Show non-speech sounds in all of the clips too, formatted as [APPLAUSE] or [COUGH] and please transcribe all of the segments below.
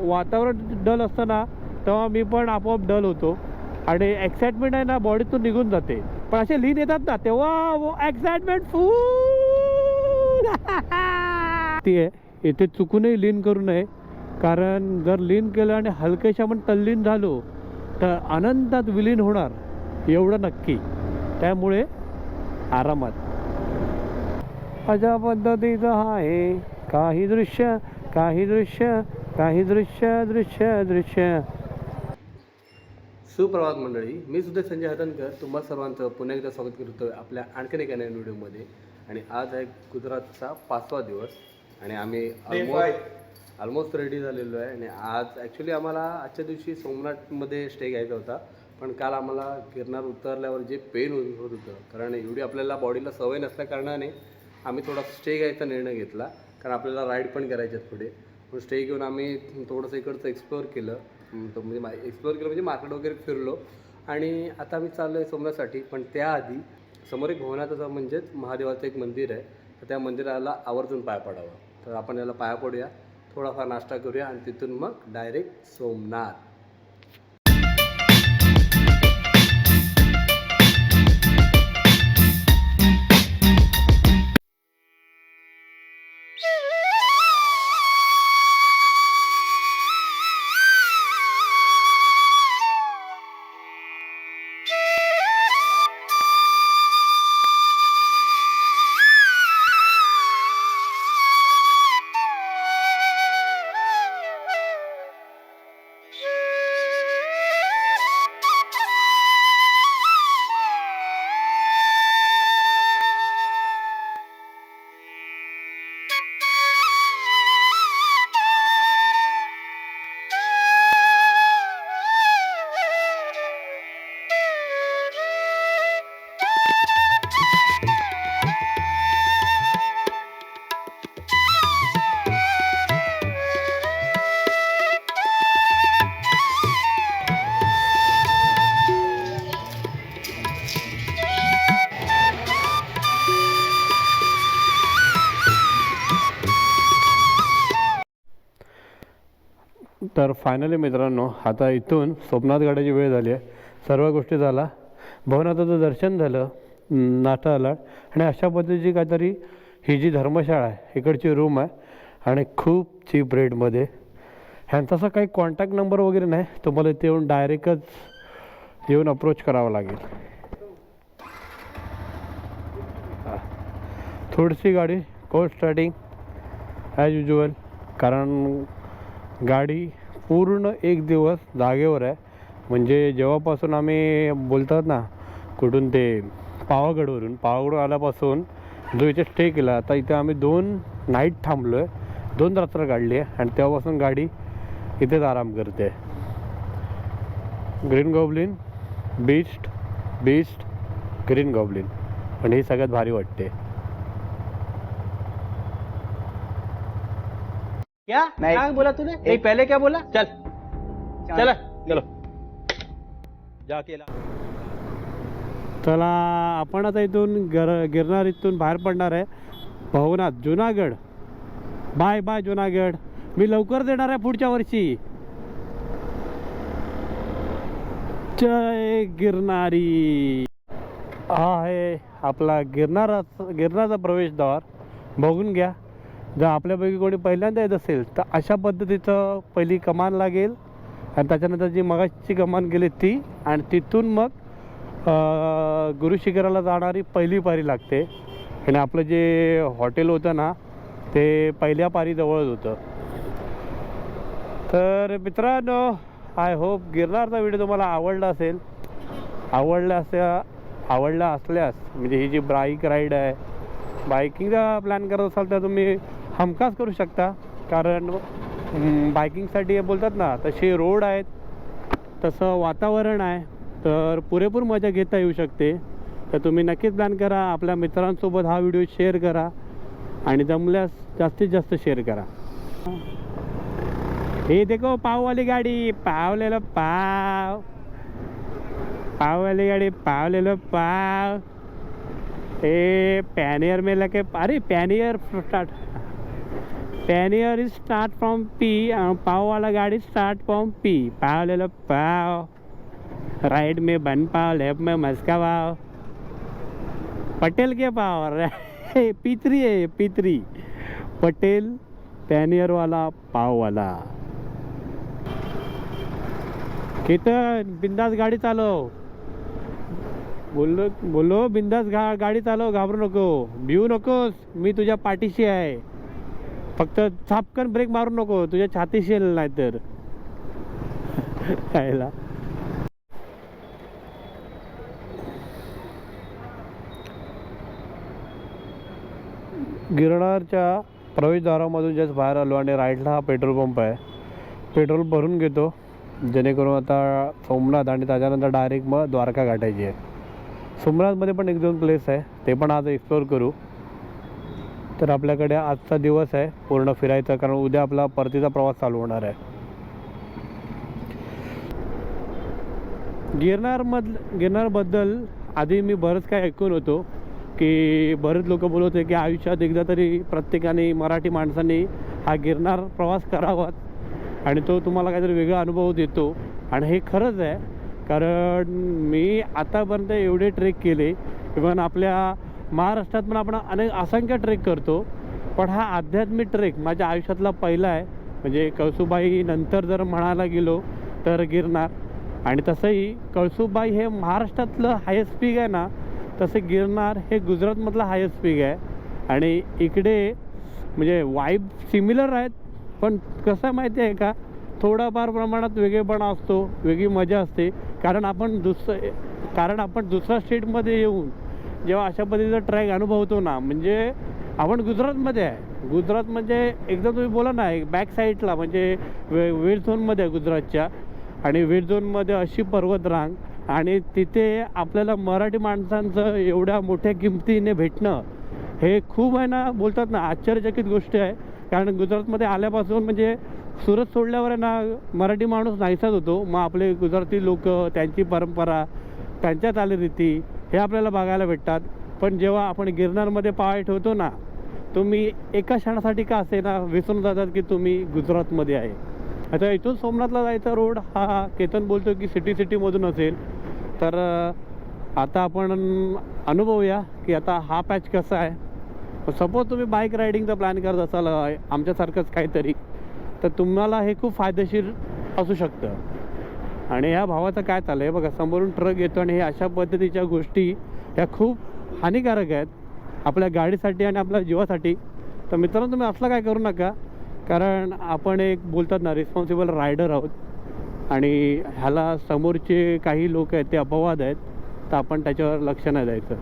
वातावरण डल असतं ना तेव्हा मी पण आपोआप डल होतो. आणि एक्साइटमेंट आहे ना बॉडीतून निघून जाते. पण असे लीन येतात ना तेव्हा एक्साइटमेंट फुल [LAUGHS] ती आहे इथे चुकूनही लीन करू नये. कारण जर लीन केलं आणि हलकेशा पण तल्लीन झालो तर आनंदात विलीन होणार एवढं नक्की. त्यामुळे आरामात. अशा पद्धतीचं आहे. काही दृश्य काही दृश्य. काही दृश्य दृश्य दृश्य. सुप्रभात मंडळी मी सुद्धा संजय हतनकर. तुम्हा सर्वांचं पुन्हा एकदा स्वागत करतो आपल्या आणखीन एका नवीन व्हिडिओमध्ये. आणि आज आहे गुजरातचा पाचवा दिवस आणि आम्ही ऑलमोस्ट ऑलमोस्ट रेडी झालेलो आहे. आणि आज ॲक्च्युली आम्हाला आजच्या दिवशी सोमनाथमध्ये स्टे घ्यायचा होता. पण काल आम्हाला गिरनार उतरल्यावर जे पेन होत होत कारण एवढी आपल्याला बॉडीला सवय नसल्या कारणाने आम्ही थोडा स्टे घ्यायचा निर्णय घेतला. कारण आपल्याला राईड पण करायचे आहेत पुढे. पण स्टे घेऊन आम्ही थोडंसं इकडचं एक्सप्लोअर केलं. हम्म, तो म्हणजे एक्सप्लोअर केलं म्हणजे मार्केट वगैरे फिरलो. आणि आता आम्ही चाललो आहे सोमनाथसाठी. पण त्याआधी समोर एक भवनाचं म्हणजेच महादेवाचं एक मंदिर आहे. तर त्या मंदिराला आवर्जून पाय पडावं. तर आपण याला पाया पडूया. थोडाफार नाश्ता करूया आणि तिथून मग डायरेक्ट सोमनाथ. तर फायनली मित्रांनो आता इथून सोमनाथ गाड्याची वेळ झाली आहे. सर्व गोष्टी झाला. भवनाचं दर्शन झालं अं, आला. आणि अशा पद्धतीची काहीतरी ही जी धर्मशाळा आहे इकडची रूम आहे आणि खूप चीप रेटमध्ये ह्यांचा असा काही कॉन्टॅक्ट नंबर वगैरे नाही तुम्हाला इथे येऊन डायरेक्टच येऊन अप्रोच करावं लागेल. थोडीशी गाडी कोल्ड स्टार्टिंग ॲज युज्युअल कारण गाडी पूर्ण एक दिवस जागेवर आहे. म्हणजे जेव्हापासून आम्ही बोलतात ना कुठून ते पावागडवरून पावागड आल्यापासून जो इथे स्टे केला आता इथे आम्ही दोन नाईट थांबलो आहे दोन रात्र काढली आहे आणि तेव्हापासून गाडी इथेच आराम करते. Green goblin beast beast green goblin पण ही सगळ्यात भारी वाटते. क्या? नहीं। क्या बोला तूने? नहीं पहले क्या बोला? चल। चल। चलो। जाके चला आपण आता इथून गर गिरनार इथून बाहेर पडणार आहे. Bhavnath Junagadh. Bye bye Junagadh. मी लवकर देणार आहे पुढच्या वर्षी. जय गिरनारी. हा आहे आपला गिरनारा गिरनारचा प्रवेशद्वार. बघून घ्या. जर आपल्यापैकी कोणी पहिल्यांदा येत असेल तर अशा पद्धतीचं पहिली कमान लागेल. आणि त्याच्यानंतर जी मगाची कमान गेली ती आणि तिथून मग गुरु शिखराला जाणारी पहिली पारी लागते. आणि आपलं जे हॉटेल होतं ना ते पहिल्या पारीजवळच होतं. तर मित्रांनो आय होप गिरनारचा व्हिडिओ तुम्हाला आवडला असेल. आवडला असल्या आवडला असल्यास म्हणजे ही जी बाईक राईड आहे बाईकिंगचा प्लॅन करत असाल तर तुम्ही हमखास करू शकता. कारण बायकिंगसाठी बायकिंगसाठी बोलतात ना तसे रोड आहेत तसं वातावरण आहे तर पुरेपूर मजा घेता येऊ शकते. तर तुम्ही नक्कीच प्लॅन करा आपल्या मित्रांसोबत हा व्हिडिओ शेअर करा आणि जमल्यास जास्तीत जास्त शेअर करा. हे देखो पाववाली गाडी पावलेलं पाव. पाववाली गाडी पावलेलं पाव. हे पॅनियर मेला के अरे pannier start pannier is start from P पाववाला गाडी स्टार्ट फ्रॉम पी पावलेलं पाव. राइट में बन पाव लेफ्ट में मस्का पाव. पटेल के पाव पित्री आहे पित्री पटेल पॅनियरवाला पाववाला केतन बिंदास गाडी चालव बोललो बोललो बिंदास गा गाडी चालव घाबरू नको. भिवू नकोस मी तुझ्या पाठीशी आहे. फक्त छापकन ब्रेक मारू नको तुझ्या छातीशील नाही तर खायला. गिरणारच्या प्रवेशद्वारामधून जस्ट बाहेर आलो आणि राईटला हा पेट्रोल पंप आहे. पेट्रोल भरून घेतो. जेणेकरून आता सोमनाथ आणि त्याच्यानंतर डायरेक्ट मग द्वारका गाठायची आहे. सोमनाथमध्ये पण एक दोन प्लेस आहे. ते पण आज एक्सप्लोअर करू. तर आपल्याकडे आजचा दिवस आहे पूर्ण फिरायचा कारण उद्या आपला परतीचा प्रवास चालू होणार आहे. गिरनारमध गिरनारबद्दल आधी मी बरंच काय ऐकून होतो की बरेच लोक बोलत होते की आयुष्यात एकदा तरी प्रत्येकाने मराठी माणसांनी हा गिरनार प्रवास करावाच आणि तो तुम्हाला काहीतरी वेगळा अनुभव देतो. आणि हे खरंच आहे कारण मी आतापर्यंत एवढे ट्रेक केले इव्हन आपल्या महाराष्ट्रात पण आपण अनेक असंख्य ट्रेक करतो. पण हा आध्यात्मिक ट्रेक माझ्या आयुष्यातला पहिला आहे. म्हणजे कळसुबाई नंतर जर म्हणायला गेलो तर गिरनार. आणि तसंही कळसुबाई हे महाराष्ट्रातलं हायेस्ट पीक आहे ना तसं गिरनार हे गुजरातमधलं हायेस्ट पीक आहे. आणि इकडे म्हणजे वाईब सिमिलर आहेत पण कसं आहे माहिती आहे का? थोडाफार प्रमाणात वेगळेपणा असतो वेगळी मजा असते. कारण आपण दुसरं कारण आपण दुसऱ्या स्टेटमध्ये येऊन जेव्हा अशा पद्धतीचा ट्रॅक अनुभवतो ना म्हणजे आपण गुजरातमध्ये आहे. गुजरात म्हणजे एकदा तुम्ही बोला ना एक बॅक साईडला म्हणजे वे वेट झोनमध्ये आहे गुजरातच्या. आणि वेट झोनमध्ये अशी पर्वतरांग आणि तिथे आपल्याला मराठी माणसांचं एवढ्या मोठ्या किमतीने भेटणं हे खूप आहे ना बोलतात ना आश्चर्यचकित गोष्ट आहे. कारण गुजरातमध्ये आल्यापासून म्हणजे सुरत सोडल्यावर आहे ना मराठी माणूस नाहीसाच होतो. मग आपले गुजराती लोक त्यांची परंपरा त्यांच्या चालीरीती हे आपल्याला बघायला भेटतात. पण जेव्हा आपण गिरनारमध्ये पाय ठेवतो ना तुम्ही एका क्षणासाठी का असे ना विसरून जातात की तुम्ही गुजरातमध्ये आहे? आता इथून सोमनाथला जायचा रोड हा केतन बोलतो की सिटी सिटीमधून असेल. तर आता आपण अनुभवूया की आता हा पॅच कसा आहे. सपोज तुम्ही बाईक रायडिंगचा प्लॅन करत असाल आमच्यासारखंच काहीतरी. तर तुम्हाला हे खूप फायदेशीर असू शकतं. आणि ह्या भावाचं काय चाललं आहे बघा समोरून ट्रक येतो आणि हे अशा पद्धतीच्या गोष्टी ह्या खूप हानिकारक आहेत आपल्या गाडीसाठी आणि आपल्या जीवासाठी. तर मित्रांनो तुम्ही असलं काय करू नका कारण आपण एक बोलतात ना रिस्पॉन्सिबल रायडर आहोत. आणि ह्याला समोरचे काही लोक आहेत ते अपवाद आहेत तर आपण त्याच्यावर लक्ष नाही द्यायचं.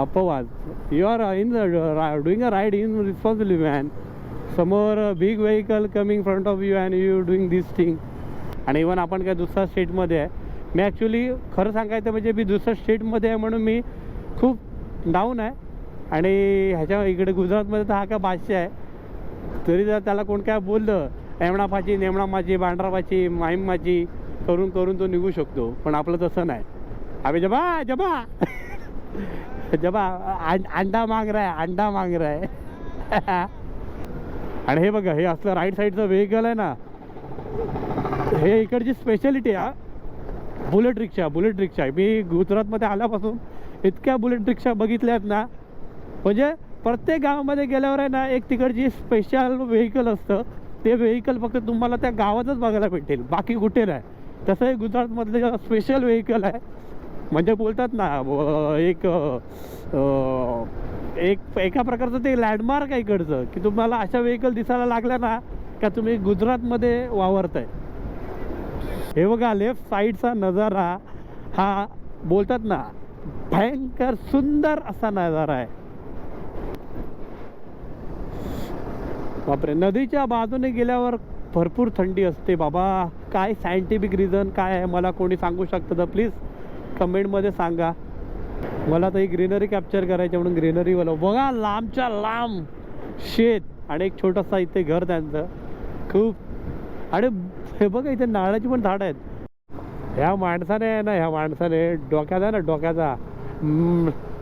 अपवाद. You are in doing a ride in responsibility man समोर big vehicle coming front of you and you doing this thing आणि इवन आपण काय दुसऱ्या स्टेटमध्ये आहे. मी ॲक्च्युली खरं सांगायचं म्हणजे मी दुसऱ्या स्टेटमध्ये आहे म्हणून मी खूप डाऊन आहे. आणि ह्याच्या इकडे गुजरातमध्ये तर हा काय भाष्य आहे. तरी जर त्याला कोण काय बोललं एमणा फाची नेमणा माझी बांड्रा फाची माहीम माझी करून करून तो निघू शकतो. पण आपलं तसं नाही. अभि जबा जबा. [LAUGHS] जबा आं- अंडा मांग रहा है अंडा मांग रहा है आणि हे बघा हे असलं राईट साईडचं व्हेकल आहे ना हे इकडची स्पेशालिटी आहे बुलेट रिक्षा बुलेट रिक्षा मी गुजरातमध्ये आल्यापासून इतक्या बुलेट रिक्षा बघितल्यात ना. म्हणजे प्रत्येक गावामध्ये गेल्यावर आहे ना एक तिकडची स्पेशल व्हेकल असतं. ते व्हेकल फक्त तुम्हाला त्या गावातच बघायला भेटेल. बाकी कुठे नाही. तसं हे गुजरातमधलं स्पेशल व्हेकल आहे म्हणजे बोलतात ना एक एक एका प्रकारचं ते लँडमार्क आहे इकडचं की तुम्हाला अशा व्हेकल दिसायला लागल्या ना का तुम्ही गुजरातमध्ये वावरताय. हे बघा लेफ्ट साईडचा नजारा हा बोलतात ना भयंकर सुंदर असा नजारा आहे. बापरे नदीच्या बाजूने गेल्यावर भरपूर थंडी असते. बाबा काय सायंटिफिक रिझन काय आहे? मला कोणी सांगू शकतं तर प्लीज कमेंटमध्ये सांगा. मला तर ही ग्रीनरी कॅप्चर करायची म्हणून ग्रीनरीवाला बघा लांबच्या लांब शेत आणि एक छोटंसं इथे घर त्यांचं. खूप. आणि हे बघा इथे नारळाची पण झाडं आहेत. ह्या माणसाने आहे ना ह्या माणसाने डोक्याचा ना डोक्याचा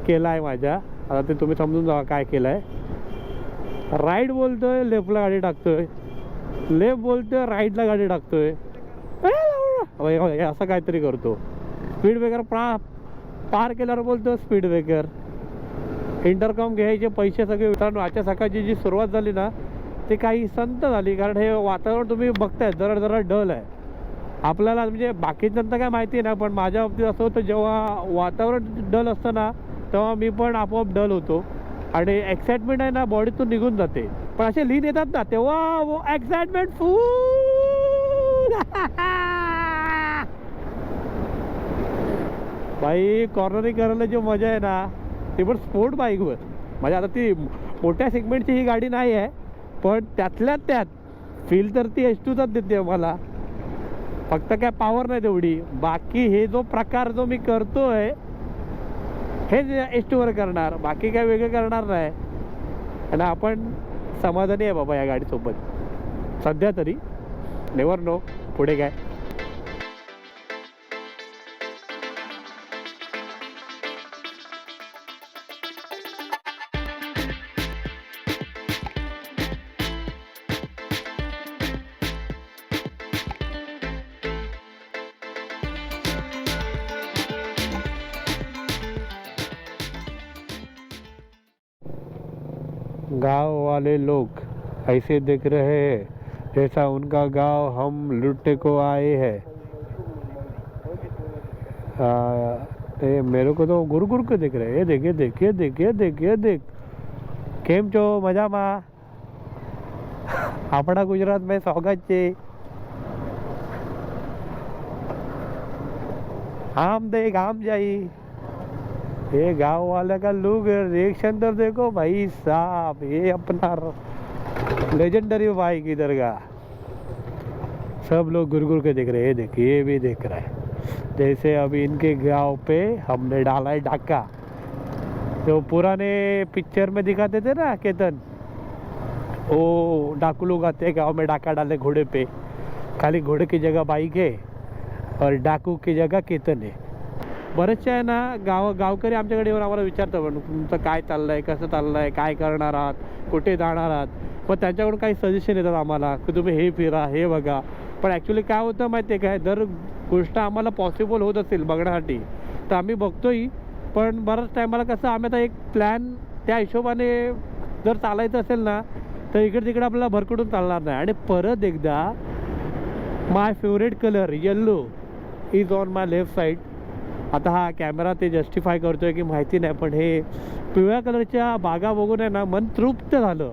केला आहे माझ्या. आता ते तुम्ही समजून जावा काय केलं आहे राईट बोलतोय लेफ्टला गाडी टाकतोय. लेफ्ट बोलतोय राईटला गाडी टाकतोय. असं काहीतरी करतो. स्पीड ब्रेकर प्रा पार केल्यावर बोलतो स्पीड ब्रेकर इंटरकॉम घ्यायचे पैसे सगळे मित्रांनो आजच्या सकाळची जी सुरुवात झाली ना ती काही संत झाली. कारण हे वातावरण तुम्ही बघताय जरा जरा डल आहे. आपल्याला म्हणजे बाकीच्यांना काय माहिती आहे ना पण माझ्या बाबतीत असं होतं जेव्हा वातावरण डल असतं ना तेव्हा मी पण आपोआप डल होतो. आणि एक्साइटमेंट आहे ना बॉडीतून निघून जाते. पण असे लीन येतात ना तेव्हा एक्साइटमेंट फू [LAUGHS] बाई कॉर्नरिंग करायला जी मजा आहे ना ती पण स्पोर्ट बाईकवर म्हणजे आता ती मोठ्या सेगमेंटची ही गाडी नाही आहे पण त्यातल्या त्यात फील तर ती एस टूचाच देते मला. फक्त काय पॉवर नाही तेवढी. बाकी हे जो प्रकार जो मी करतोय हेच एस टूवर करणार. बाकी काय वेगळं करणार नाही. आणि आपण समाधानी आहे बाबा या गाडीसोबत. सध्या तरी. नेवर नो पुढे काय. वाले लोग ऐसे दिख रहे हैं जैसा उनका गांव हम लुटने को आए हैं आ, ये मेरे को तो गुरु गुरु के दिख रहे हैं ये देख ये देख ये देख ये देख ये देख કેમ છો મજામાં આપણા ગુજરાતમાં સ્વાગત છે आम देख आम जाई ये गांव वाले का लुक रिएक्शन तो देखो भाई साहब ये अपना लेजेंडरी बाइक इधर का? सब लोग गुर गुर के देख रहे हैं। ये देख ये भी देख रहा है। जैसे अभी इनके गांव पे हमने डाला है डाका। जो पुराने पिक्चर में दिखाते थे ना केतन? वो डाकू लोग आते हैं गांव में डाका डाले घोड़े पे। खाली घोड़े की जगह बाइक है और डाकू की जगह केतन है। बरेचसे आहे ना गाव गावकरी आमच्याकडे येऊन आम्हाला विचारतं पण तुमचं काय चाललं आहे कसं चाललं आहे काय करणार आहात? कुठे जाणार आहात? पण त्यांच्याकडून काही सजेशन येतात आम्हाला की तुम्ही हे फिरा हे बघा. पण ॲक्च्युली काय होतं माहिती आहे काय दर गोष्ट आम्हाला पॉसिबल होत असेल बघण्यासाठी तर आम्ही बघतोही पण बऱ्याच टायमाला कसं आम्ही आता एक प्लॅन त्या हिशोबाने जर चालायचं असेल ना तर इकडे तिकडे आपल्याला भरकडून चालणार नाही. आणि परत एकदा my favourite colour yellow is on my left side आता हा कॅमेरा ते जस्टिफाय करतो आहे की माहिती नाही पण हे पिवळ्या कलरच्या बागा बघून आहे ना मन तृप्त झालं.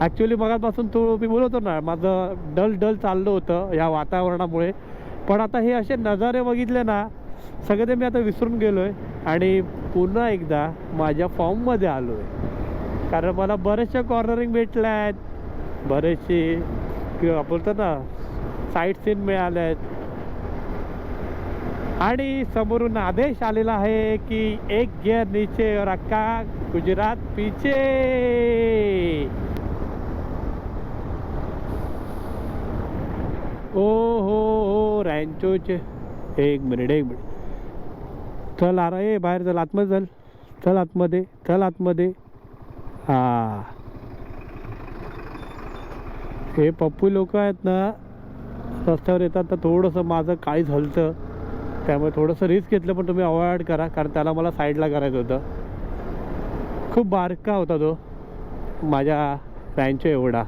ॲक्च्युली मगापासून तो मी बोलतो ना माझं डल डल चाललं होतं या वातावरणामुळे. पण आता हे असे नजारे बघितले ना सगळे ते मी आता विसरून गेलो आहे आणि पुन्हा एकदा माझ्या फॉर्ममध्ये आलो आहे कारण मला बरेचसे कॉर्नरिंग भेटल्या आहेत बरेचसे किंवा बोलतो ना साईट सीन मिळाल्या आहेत आणि समोरून आदेश आलेला आहे की एक गिअर नीचे और अक्का गुजरात पीछे. ओ हो हो रँचोचे. एक मिनिट एक मिनिट. चल अरे ए बाहेर चल आतमध्ये चल. चल आतमध्ये चल आतमध्ये. हा. हे पप्पू लोक आहेत ना रस्त्यावर येतात तर थोडंसं माझं काळीच हलतं. त्यामुळे थोडंसं रिस्क घेतलं पण तुम्ही अवॉइड करा. कारण त्याला मला साईडला करायचं होतं. खूप बारका होता तो. माझ्या रँचो एवढा.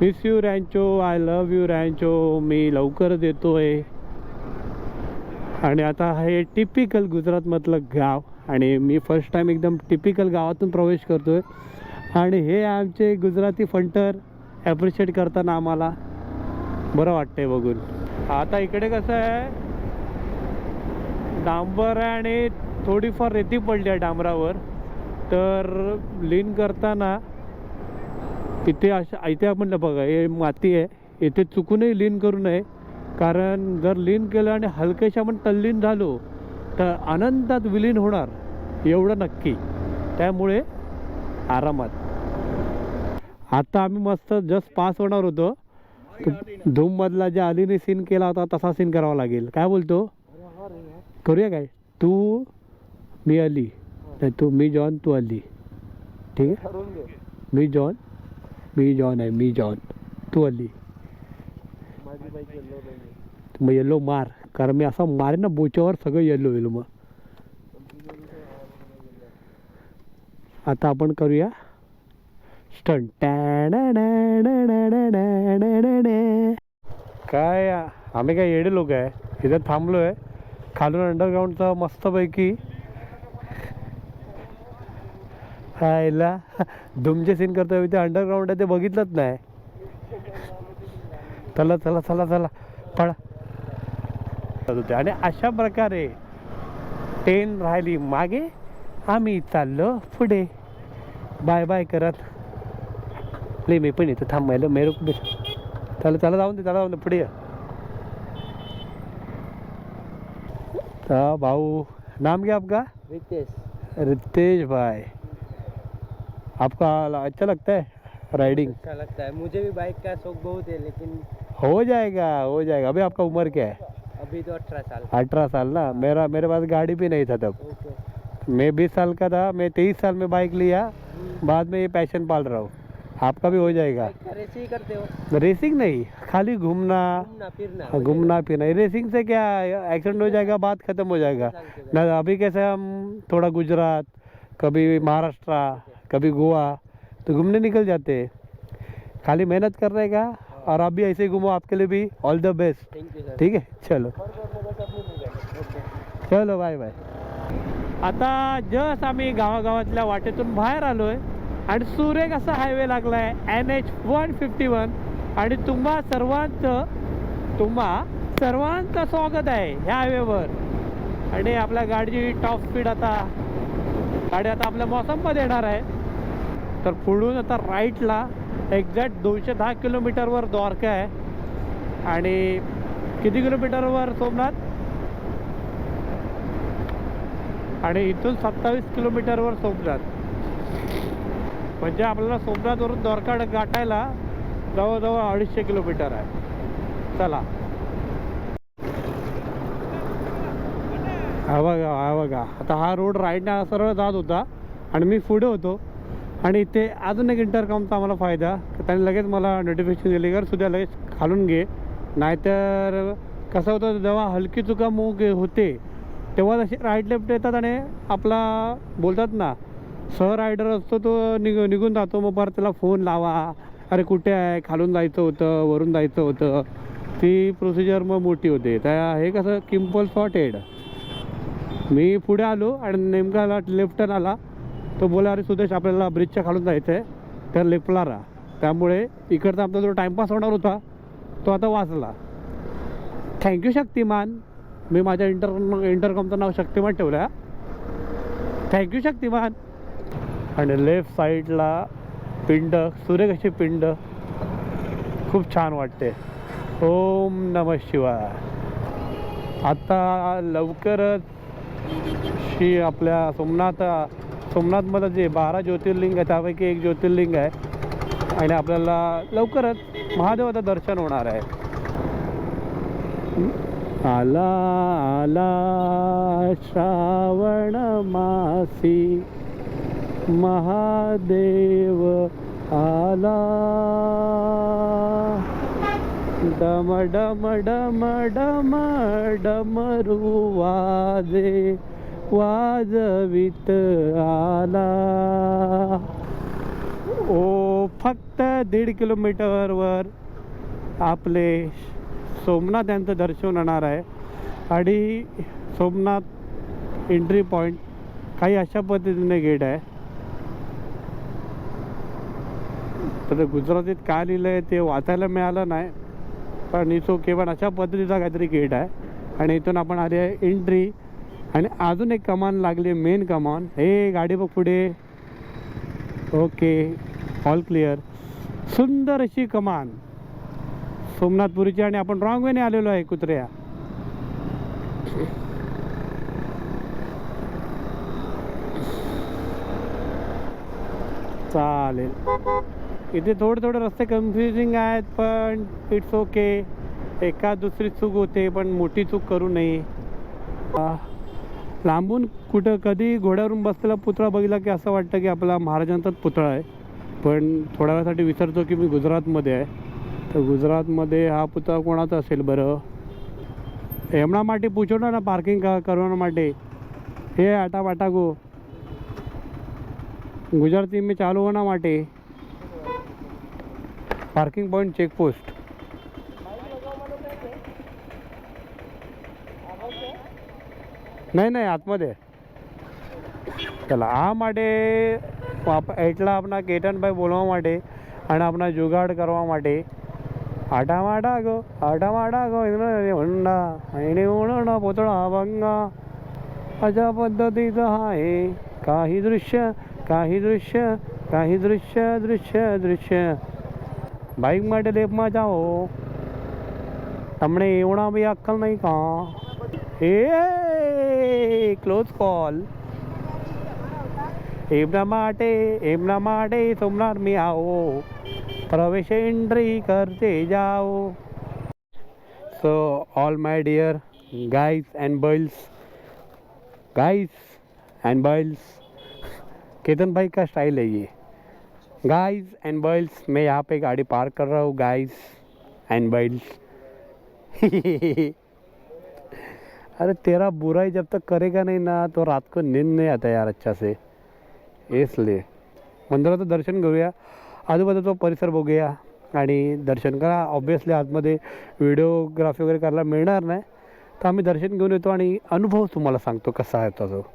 Miss you Rancho I love you Rancho मी लवकरच येतो आहे आणि आता हे टिपिकल गुजरातमधलं गाव. आणि मी फर्स्ट टाईम एकदम टिपिकल गावातून प्रवेश करतो आहे आणि हे आमचे गुजराती फंटर ॲप्रिशिएट करताना आम्हाला बरं वाटतंय बघून. आता इकडे कसं आहे? डांबर आहे आणि थोडीफार रेती पडली आहे डांबरावर. तर लीन करताना इथे अशा इथे आपण बघा हे माती आहे. इथे चुकूनही लीन करू नये. कारण जर लीन केलं आणि हलकेशा आपण तल्लीन झालो तर अनंतात विलीन होणार एवढं नक्की. त्यामुळे आरामात. आता आम्ही मस्त जस्ट पास होणार होतो. धूममधला ज्या अलीने सीन केला होता तसा सीन करावा लागेल. काय बोलतो? करूया काय तू मी अली. नाही तू मी जॉन तू अली. ठीक आहे? मी जॉन मी जॉन आहे मी जॉन. तू अली. येलो मग येलो मार. कारण मी असा मारेन ना बोच्यावर सगळं येलो होईल मग. आता आपण करूया. स्टंट काय आम्ही काय येडे लोक आहे इथं थांबलो आहे खालून अंडरग्राऊंडचा मस्तपैकी हायला धुमचे सीन करतोय इथे अंडरग्राऊंड आहे ते बघितलंच नाही. चला चला चला चला पळा. होते आणि अशा प्रकारे ट्रेन राहिली. मागे आम्ही चाललो पुढे. बाय बाय करत ले मी पण येतो थांबायला मेरू मेरो चला चला जाऊन दे चला जाऊन दे पुढे हाँ भाऊ नाम क्या आपका? रितेश। रितेश भाई। आपका अच्छा लगता है राइडिंग अच्छा लगता है। मुझे भी बाइक का शौक बहुत है लेकिन हो जाएगा हो जाएगा। अभी आपका उम्र क्या है? अभी तो अठारह साल। अठारह साल ना? मेरा मेरे पास गाड़ी भी नहीं था तब। मैं बीस साल का था मैं तेईस साल में बाइक लिया। बाद में ये पैशन पाल रहा हूँ। आपका भी हो जाएगा। बाइक का रेस ही करते हो। रेसिंग नहीं खाली घूमना घूमना फिरना हाँ, घूमना फिरना। रेसिंग से क्या एक्सीडेंट हो जाएगा बात खत्म हो जाएगा। ना अभी कैसे हम थोड़ा गुजरात कभी महाराष्ट्र कभी गोवा तो घूमने निकल जाते। हैं खाली मेहनत कर रहे का और आप भी ऐसे ही घूमो आपके लिए भी ऑल द बेस्ट ठीक है? चलो। चलो बाय बाय आता जस्ट आम्ही गावागावातल्या वाटेतून बाहेर आलोय. आणि सुरेख असा हायवे लागला आहे N H one fifty one आणि तुम्हा सर्वांचं तुम्हा सर्वांचं स्वागत आहे ह्या हायवेवर आणि आपल्या गाडीची टॉप स्पीड आता गाडी आता आपल्या मौसममध्ये येणार आहे. तर पुढून आता राईटला एक्झॅक्ट दोनशे दहा किलोमीटरवर द्वारका आहे. आणि किती किलोमीटरवर सोमनाथ? आणि इथून सत्तावीस किलोमीटरवर सोमनाथ. म्हणजे आपल्याला सोमनाथवरून द्वारका गाठायला जवळजवळ अडीचशे किलोमीटर आहे. चला. हा बघा हा बघा. आता हा रोड राईटने सरळ जात होता आणि मी पुढे होतो. आणि इथे अजून एक इंटरकॉमचा आम्हाला फायदा त्याने लगेच मला नोटिफिकेशन दिली कर सुद्धा लगेच खालून घे. नाहीतर कसं होतं जेव्हा हलकी चुका मूग होते तेव्हा तसे राईट लेफ्ट येतात आणि आपला बोलतात ना सह रायडर असतो तो निघ निघून जातो. मग परत त्याला फोन लावा. अरे कुठे आहे? खालून जायचं होतं वरून जायचं होतं. ती प्रोसिजर मग मोठी होते. त्या हे कसं किम्पल सॉर्टेड मी पुढे आलो आणि नेमका लेफ्टन आला. तो बोला अरे सुदेश आपल्याला ब्रिजच्या खालून जायचं आहे तर लेफ्टला राहा. त्यामुळे इकडचा आमचा जो टाईमपास होणार होता तो आता वाचला. थँक्यू शक्तिमान. मी माझ्या इंटर इंटरकॉमचं नाव शक्तिमान ठेवलं. आहे थँक्यू शक्तिमान. आणि लेफ्ट साईडला पिंड सुरेख पिंड. खूप छान वाटते. ओम नम शिवाय. आता लवकरच श्री आपल्या सोमनाथ सोमनाथमध्ये जे बारा ज्योतिर्लिंग आहे त्यापैकी एक ज्योतिर्लिंग आहे. आणि आपल्याला लवकरच महादेवाचं दर्शन होणार आहे. आला आला श्रावण मासी. महादेव आला. डम डम डम डम डमरू वाजे वाजवित आला. ओ फक्त दीड किलोमीटरवर आपले सोमनाथ यांचं दर्शन होणार आहे. आणि सोमनाथ एंट्री पॉईंट काही अशा पद्धतीने गेट आहे. तर गुजरातीत काय लिहिलं आहे ते वाचायला मिळालं नाही. पण इथं ओके पण अशा पद्धतीचा काहीतरी गेट आहे. आणि इथून आपण आले आहे एंट्री आणि अजून एक कमान लागली मेन कमान हे गाडी बघ पुढे. ओके ऑल क्लिअर सुंदर अशी कमान सोमनाथपुरीची आणि आपण रॉंग वेने आलेलो आहे कुत्र्या. चालेल. इथे थोडे थोडे रस्ते कन्फ्युजिंग आहेत पण इट्स ओके एका दुसरी चूक होते पण मोठी चूक करू नये आ, लांबून कुठं कधी घोड्यावरून बसलेला पुतळा बघितला की असं वाटतं की आपला महाराजांचाच पुतळा आहे पण थोड्या वेळासाठी विचारतो की मी गुजरातमध्ये आहे तर गुजरातमध्ये हा पुतळा कोणाचा असेल बरं એમના માટે પૂછો ને પાર્કિંગ કરવા માટે એ આટા વાટા ગો ગુજરાતી મેં ચાલુ હોના માટે પાર્કિંગ पॉईंट चेकपोस्ट नाही नाही आतमध्ये ચલા આ માટે આપ- એટલા આપણા કેતનભાઈ બોલવા માટે અને આપણા જુગાડ કરવા માટે આટા માટા ગો આટા માટા ગો હોંડા એને ઓળણા પોતળા ભંગા अशा पद्धतीचं आहे काही दृश्य काही दृश्य काही दृश्य दृश्य दृश्य બાઈક માટે ડેપમાં જાઓ તમને એવડા ભાઈ અક્કલ નહીં કાં એ ક્લોઝ કોલ એમના માટે એમના માટે સોમનાથ મેં આવો પ્રવેશ એન્ટ્રી કરતે જાઓ so all my dear guys and boils guys and boils કેતનભાઈ કા સ્ટાઈલ स्टाइल है गाइस एंड बॉयल्स मैं यहाँ पे गाड़ी पार्क कर रहा हूँ गाइस एंड बॉयल्स अरे तेरा बुराई जब तक करेगा नहीं ना तो रात को नींद नहीं आता यार अच्छा से। इसलिए। मंदिराचं दर्शन करूया आजूबाजूचा परिसर हो बघूया आणि दर्शन करा। ऑब्विसली आतमध्ये व्हिडिओग्राफी वगैरे करायला मिळणार नाही. तर आम्ही दर्शन घेऊन येतो आणि अनुभव तुम्हाला सांगतो कसा आहे तो